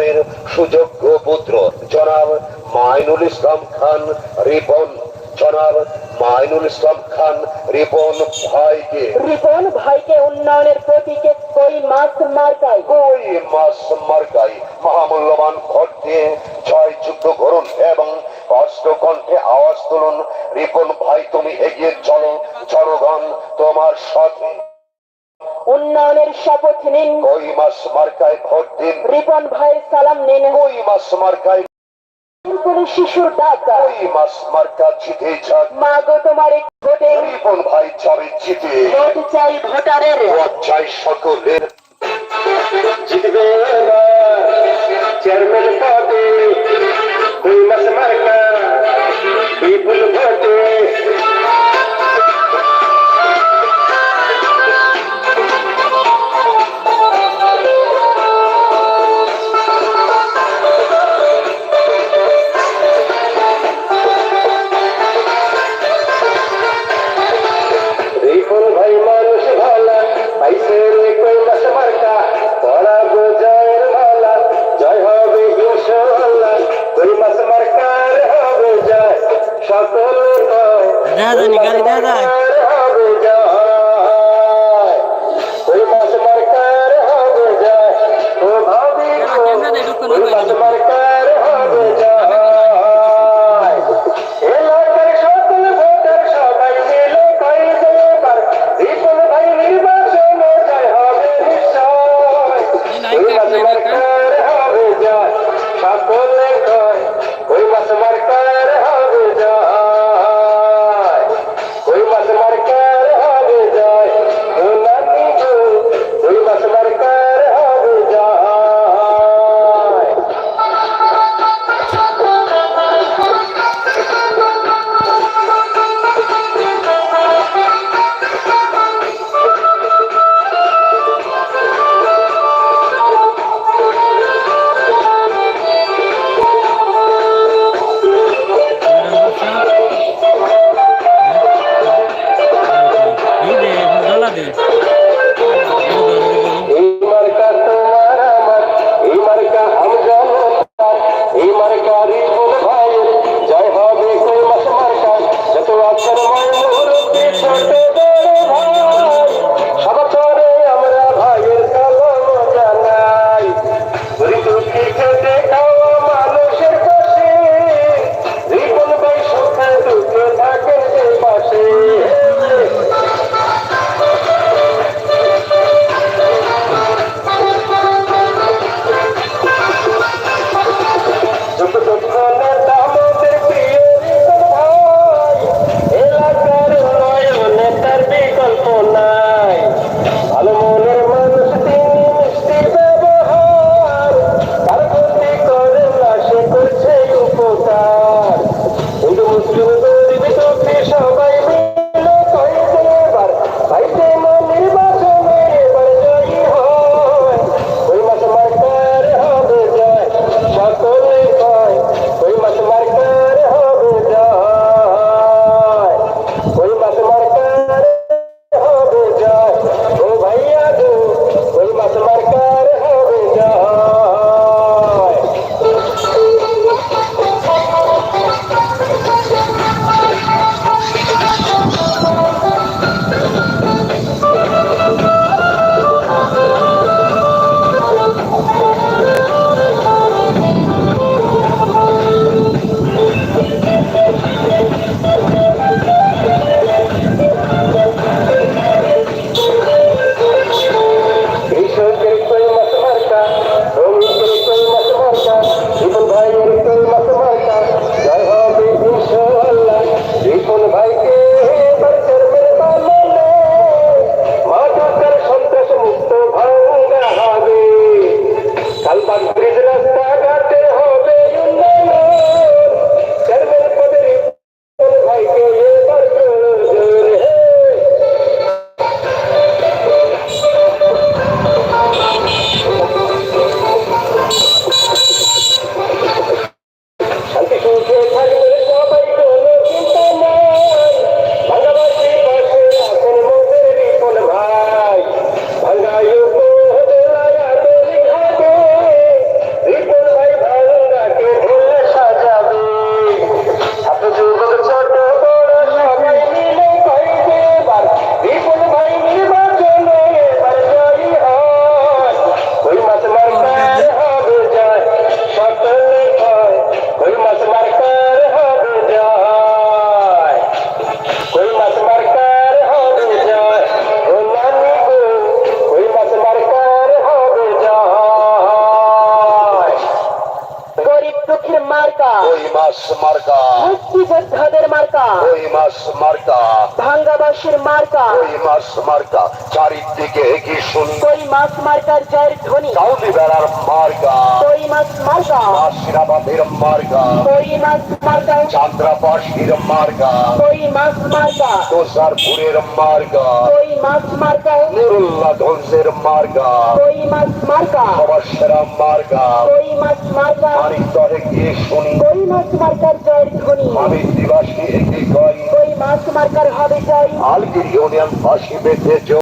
উন্নয়নের সুযোগ্য পুত্র। জনাব মাইনুল ইসলাম খান রিপন। জনাব মাইনুল ইসলাম খান রিপন ভাইকে। রিপন ভাইকে উন্নয়নের প্রতীকে কই মাছ মার্কায়? ওই মাস মার্কাই মহামূল্যবান ভোট দিয়ে জয় যুদ্ধ করুন এবং কষ্ট কণ্ঠে আওয়াজ তুলুন। রিপন ভাই তুমি এগিয়ে চলো। জনগণ তোমার সাথে। উন্নয়নের শপথ নিন। ওই মাস মার্কায় ভোট দিন। রিপন ভাইয়ের সালাম নিন। ওই মাস মার্কায় কোনো শিশুর ডাকা ওই মাস মার্কা জিতে যাক মা গো তোমার ভোটে। রিপন ভাই যাবে জিতে ভোট চাই ভোটারের। ভোট চাই সকলের। জিতবে চেয়ারম্যান সকলে কয় দাদা নিকালি দাদা দিয়া দো ওই মাছ মার্কা মাস মার্কা। মুক্তিযোদ্ধাদের মার্কা। ওই মাস মার্কা। ভাঙ্গাবাসীর মার্কা। ওই মাস মার্কা। চারিদিকে কি শুনি কই মাছ মার্কার জয়ের ধ্বনি। কাউলি বেড়ার মার্কা। কই মাছ মার্কা। আশিরাবাদের মার্কা। কই মাছ মার্কা। চান্দ্রাপাশির মার্কা। কই মাছ মার্কা। তুষারপুরের মার্কা। মাছ মার্কা নুরুল্লাহ ধ্বংসের মার্কা। কই মাছ মার্কা? সবার সেরা মার্কা। কই মাছ মার্কা? আমি তরে গিয়ে শুনি। কই মাছ মার্কার জয়ের ধ্বনি? আমি দিবাসী একই কই কই মাছ মার্কার হবে জয়? আলগির ইউনিয়ন ফাঁসি বেঁধে